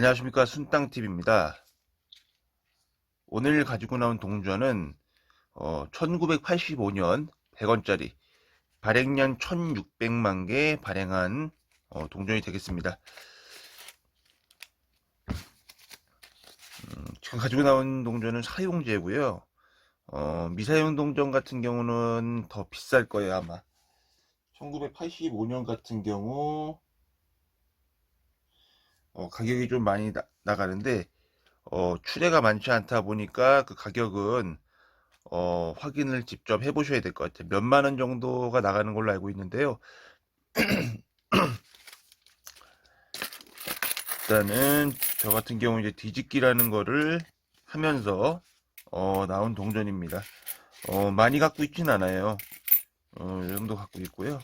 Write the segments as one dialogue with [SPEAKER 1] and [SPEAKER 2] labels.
[SPEAKER 1] 안녕하십니까 순땅TV입니다. 오늘 가지고 나온 동전은 어, 1985년 100원짜리 발행년 1600만 개 발행한 어, 동전이 되겠습니다. 음, 지금 가지고 나온 동전은 사용제고요. 어, 미사용 동전 같은 경우는 더 비쌀 거예요 아마. 1985년 같은 경우 어, 가격이 좀 많이 나, 나가는데 어, 추대가 많지 않다 보니까 그 가격은 어, 확인을 직접 해보셔야 될 것 같아요. 몇만 원 정도가 나가는 걸로 알고 있는데요. 일단은 저 같은 경우 이제 뒤집기라는 거를 하면서 어, 나온 동전입니다. 어, 많이 갖고 있진 않아요. 어, 이 정도 갖고 있고요.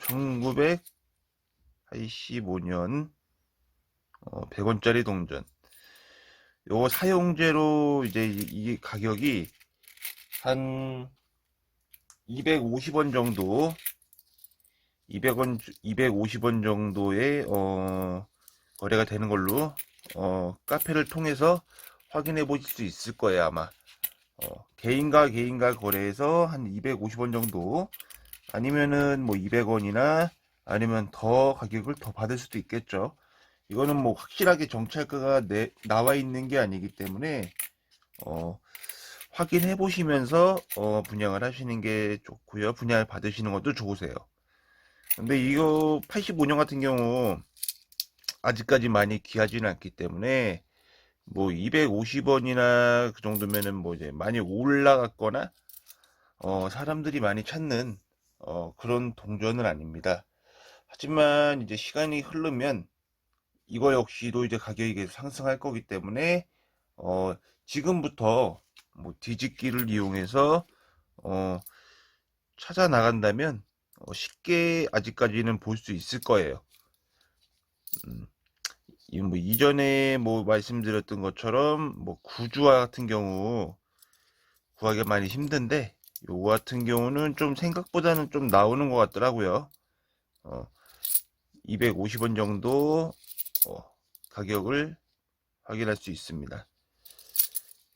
[SPEAKER 1] 1985년 어, 100원짜리 동전. 요거 사용제로 이제 이, 이 가격이 한 250원 정도 200원 250원 정도의 어, 거래가 되는 걸로 어, 카페를 통해서 확인해 보실 수 있을 거예요 아마 어, 개인과 개인과 거래해서 한 250원 정도 아니면은 뭐 200원이나 아니면 더 가격을 더 받을 수도 있겠죠 이거는 뭐 확실하게 정찰가가 내, 나와 있는 게 아니기 때문에 어, 확인해 보시면서 어, 분양을 하시는 게 좋고요. 분양을 받으시는 것도 좋으세요. 근데 이거 85년 같은 경우 아직까지 많이 귀하지는 않기 때문에 뭐 250원이나 그 정도면은 뭐 이제 많이 올라갔거나 어, 사람들이 많이 찾는 어, 그런 동전은 아닙니다. 하지만 이제 시간이 흐르면 이거 역시도 이제 가격이 상승할 거기 때문에 어, 지금부터 뭐 뒤집기를 이용해서 어, 찾아 나간다면 어, 쉽게 아직까지는 볼 수 있을 거예요. 음, 이뭐 이전에 뭐 말씀드렸던 것처럼 뭐 구주와 같은 경우 구하기 많이 힘든데 요거 같은 경우는 좀 생각보다는 좀 나오는 것 같더라고요. 어, 250원 정도 어, 가격을 확인할 수 있습니다.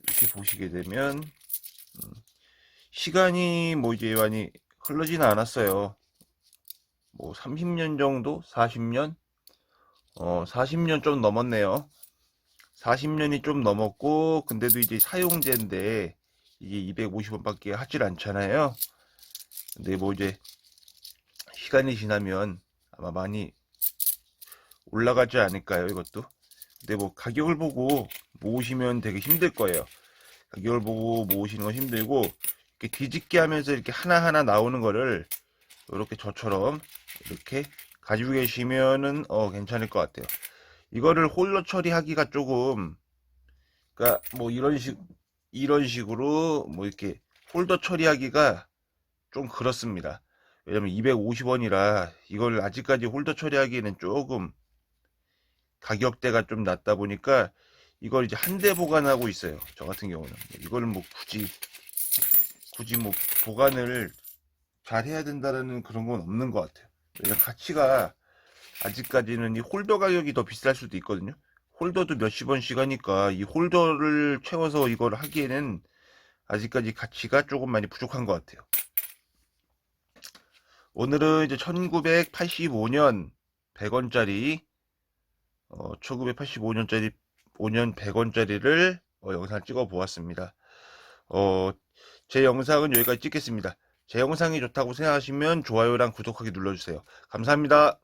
[SPEAKER 1] 이렇게 보시게 되면 음, 시간이 뭐 이제 많이 흘러지는 않았어요. 뭐 30년 정도, 40년, 어 40년 좀 넘었네요. 40년이 좀 넘었고 근데도 이제 사용제인데 이게 250원밖에 하질 않잖아요. 근데 뭐 이제 시간이 지나면 아마 많이 올라가지 않을까요, 이것도? 근데 뭐 가격을 보고 모으시면 되게 힘들 거예요. 가격을 보고 모으시는 건 힘들고 이렇게 뒤집기 하면서 이렇게 하나하나 나오는 거를 이렇게 저처럼 이렇게 가지고 계시면은 어 괜찮을 것 같아요. 이거를 홀로 처리하기가 조금 그러니까 뭐 이런 식 이런 식으로 뭐 이렇게 홀더 처리하기가 좀 그렇습니다. 왜냐면 250원이라 이걸 아직까지 홀더 처리하기에는 조금 가격대가 좀 낮다 보니까 이걸 이제 한 대 보관하고 있어요. 저 같은 경우는 이걸 뭐 굳이 굳이 뭐 보관을 잘 해야 된다는 그런 건 없는 것 같아요. 왜냐면 가치가 아직까지는 이 홀더 가격이 더 비쌀 수도 있거든요. 홀더도 몇십 원씩 하니까 이 홀더를 채워서 이걸 하기에는 아직까지 가치가 조금 많이 부족한 것 같아요. 오늘은 이제 1985년 100원짜리 어, 1985년짜리 5년 100원짜리를 어, 영상 찍어 보았습니다. 어, 제 영상은 여기까지 찍겠습니다. 제 영상이 좋다고 생각하시면 좋아요랑 구독하기 눌러주세요. 감사합니다.